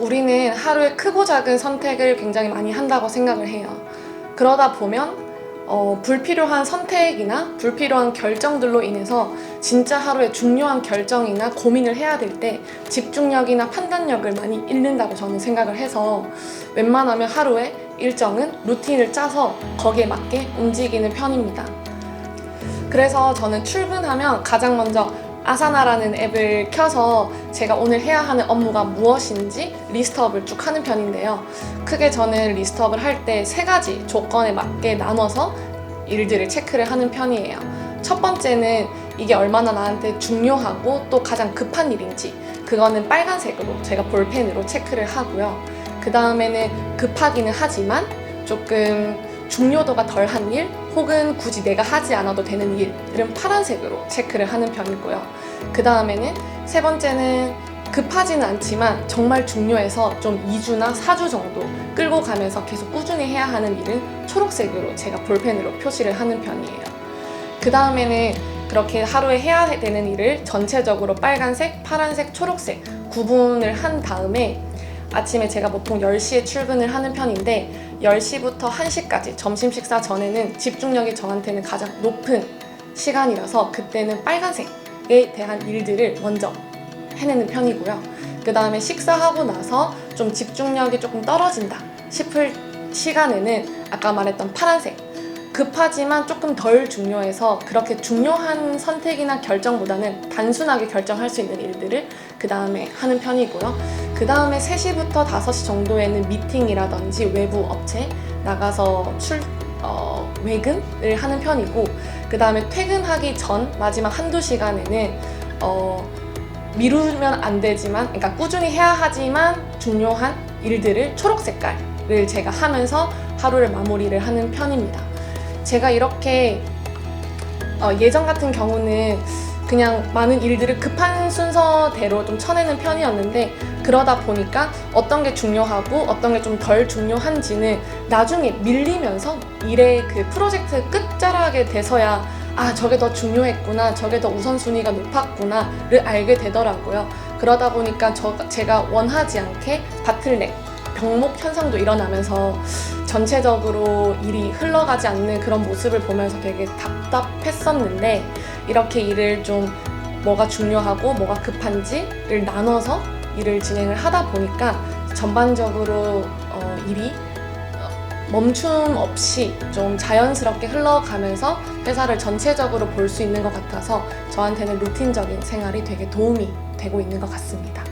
우리는 하루에 크고 작은 선택을 굉장히 많이 한다고 생각을 해요. 그러다 보면 어, 불필요한 선택이나 불필요한 결정들로 인해서 진짜 하루에 중요한 결정이나 고민을 해야 될 때 집중력이나 판단력을 많이 잃는다고 저는 생각을 해서 웬만하면 하루에 일정은 루틴을 짜서 거기에 맞게 움직이는 편입니다. 그래서 저는 출근하면 가장 먼저 아사나라는 앱을 켜서 제가 오늘 해야 하는 업무가 무엇인지 리스트업을 쭉 하는 편인데요. 크게 저는 리스트업을 할 때 세 가지 조건에 맞게 나눠서 일들을 체크를 하는 편이에요. 첫 번째는 이게 얼마나 나한테 중요하고 또 가장 급한 일인지 그거는 빨간색으로 제가 볼펜으로 체크를 하고요. 그 다음에는 급하기는 하지만 조금 중요도가 덜한 일 혹은 굳이 내가 하지 않아도 되는 일은 파란색으로 체크를 하는 편이고요. 그 다음에는 세 번째는 급하지는 않지만 정말 중요해서 좀 2주나 4주 정도 끌고 가면서 계속 꾸준히 해야 하는 일은 초록색으로 제가 볼펜으로 표시를 하는 편이에요. 그 다음에는 그렇게 하루에 해야 되는 일을 전체적으로 빨간색, 파란색, 초록색 구분을 한 다음에 아침에 제가 보통 10시에 출근을 하는 편인데 10시부터 1시까지 점심 식사 전에는 집중력이 저한테는 가장 높은 시간이라서 그때는 빨간색에 대한 일들을 먼저 해내는 편이고요. 그 다음에 식사하고 나서 좀 집중력이 조금 떨어진다 싶을 시간에는 아까 말했던 파란색 급하지만 조금 덜 중요해서 그렇게 중요한 선택이나 결정보다는 단순하게 결정할 수 있는 일들을 그 다음에 하는 편이고요. 그 다음에 3시부터 5시 정도에는 미팅이라든지 외부 업체 나가서 출, 어, 외근을 하는 편이고 그 다음에 퇴근하기 전 마지막 한두 시간에는 어, 미루면 안 되지만 그러니까 꾸준히 해야 하지만 중요한 일들을 초록 색깔을 제가 하면서 하루를 마무리를 하는 편입니다. 제가 이렇게 어, 예전 같은 경우는 그냥 많은 일들을 급한 순서대로 좀 쳐내는 편이었는데 그러다 보니까 어떤 게 중요하고 어떤 게 좀 덜 중요한지는 나중에 밀리면서 일의 그 프로젝트 끝자락에 돼서야 아 저게 더 중요했구나 저게 더 우선순위가 높았구나를 알게 되더라고요. 그러다 보니까 저, 제가 원하지 않게 바틀넥 병목 현상도 일어나면서 전체적으로 일이 흘러가지 않는 그런 모습을 보면서 되게 답답했었는데 이렇게 일을 좀 뭐가 중요하고 뭐가 급한지를 나눠서 일을 진행을 하다 보니까 전반적으로 어, 일이 어, 멈춤 없이 좀 자연스럽게 흘러가면서 회사를 전체적으로 볼 수 있는 것 같아서 저한테는 루틴적인 생활이 되게 도움이 되고 있는 것 같습니다.